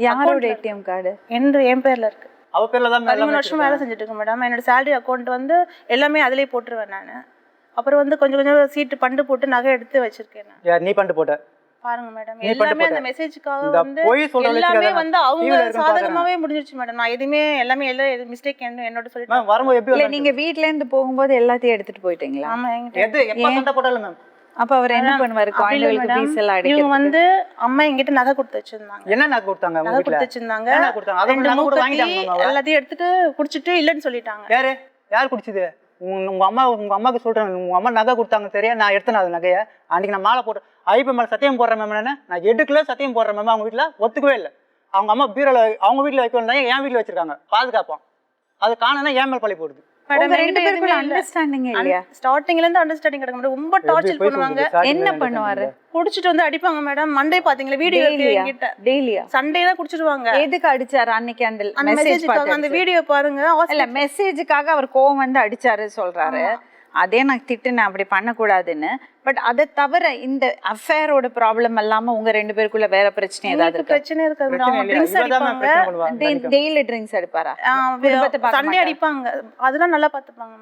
யாரோட ATM card? என்று என் பேர்ல இருக்கு. அவ பேர்ல தான் பதிமூணு வருஷம் வேலை செஞ்சுட்டு இருக்கேன் மேடம் என்னோட சேலரி அக்கௌண்ட் வந்து எல்லாமே அதிலே போட்டுருவேன் நான். அப்புறம் வந்து கொஞ்சம் கொஞ்சம் சீட்டு பண்டு போட்டு நகை எடுத்து வச்சிருக்கேன் நான். நீ பண்ணிட்டு போட்ட. பாருங்க மேடம் எல்லாமே அந்த. மெசேஜுக்காக வந்து எல்லாமே வந்து அவங்க சாதகமாவே முடிஞ்சிருச்சு மேடம் நான் எதுவுமே எல்லாமே எல்லாம் மிஸ்டேக் என்னோட சொல்லிட்டு வரும்போது எப்படி? நீங்க வீட்ல இருந்து போகும்போது எல்லாத்தையும் எடுத்துட்டு போயிட்டீங்களா? ஆமா எது எப்ப சண்டை போட்டாலும் மேம் அப்ப அவர் என்ன பண்ணுவாரு? குழந்தைகளுக்கு. ஃபீஸ் எல்லாம் இவங்க அடிக்கிறது வந்து அம்மா என்கிட்ட நகை கொடுத்து வச்சிருந்தாங்க. என்ன நகை கொடுத்தாங்க உங்க நகை வீட்ல? கொடுத்து வச்சிருந்தாங்க. என்ன நகை கொடுத்தாங்க? அதை ரெண்டு நகை கூட வாங்கிட்டாங்க. எல்லாத்தையும் எடுத்துட்டு குடிச்சிட்டு இல்லைன்னு சொல்லிட்டாங்க. யாரு? யார் குடிச்சது? உங்க உங்க அம்மா உங்க அம்மாக்கு சொல்றேன். உங்க அம்மா நகை கொடுத்தாங்க சரியா? நான் எடுத்தேன் அது நகையை. அன்னைக்கு நான் மாலை போட்டு ஐப்ப மேல சத்தியம் போடுறேன் மேம் என்ன நான் எடுக்கல சத்தியம் போடுறேன் மேம் அவங்க வீட்ல. ஒத்துக்கவே இல்லை. அவங்க அம்மா பீரோல அவங்க வீட்ல வைக்க வேண்டாம் என் வீட்ல வச்சிருக்காங்க. பாதுகாப்போம். அது காணனா ஏன் மேல் பழி போடுது. அண்டர்ஸ்டாண்டிங் இல்லையா? ஸ்டார்டிங்ல இருந்து அண்டர்ஸ்டாண்டிங் கிடக்க மாட்டேன் ரொம்ப டார்ச்சர் பண்ணுவாங்க. என்ன பண்ணுவாரு? குடிச்சிட்டு வந்து அடிப்பாங்க மேடம் மண்டே பாத்தீங்களா? வீடியோ என்கிட்ட. டெய்லியா? சண்டே தான் குடிச்சிடுவாங்க எதுக்கு அடிச்சாரு அன்னைக்கு அந்த அந்த மெசேஜ் மெசேஜுக்காக அந்த வீடியோ பாருங்க. இல்ல மெசேஜுக்காக அவர் கோவம் வந்து அடிச்சாரு சொல்றாரு. அதே நான் திட்டுனேன் அப்படி பண்ணக்கூடாதுன்னு. பட் அதை தவிர இந்த அஃபேரோட ப்ராப்ளம் இல்லாம உங்க ரெண்டு பேருக்குள்ள வேற பிரச்சனை ஏதாவது பிரச்சனை இருக்காது. டெய்லி ட்ரிங்க்ஸ் பார்க்க சண்டே? அடிப்பாங்க. அதெல்லாம் நல்லா பாத்துப்பாங்க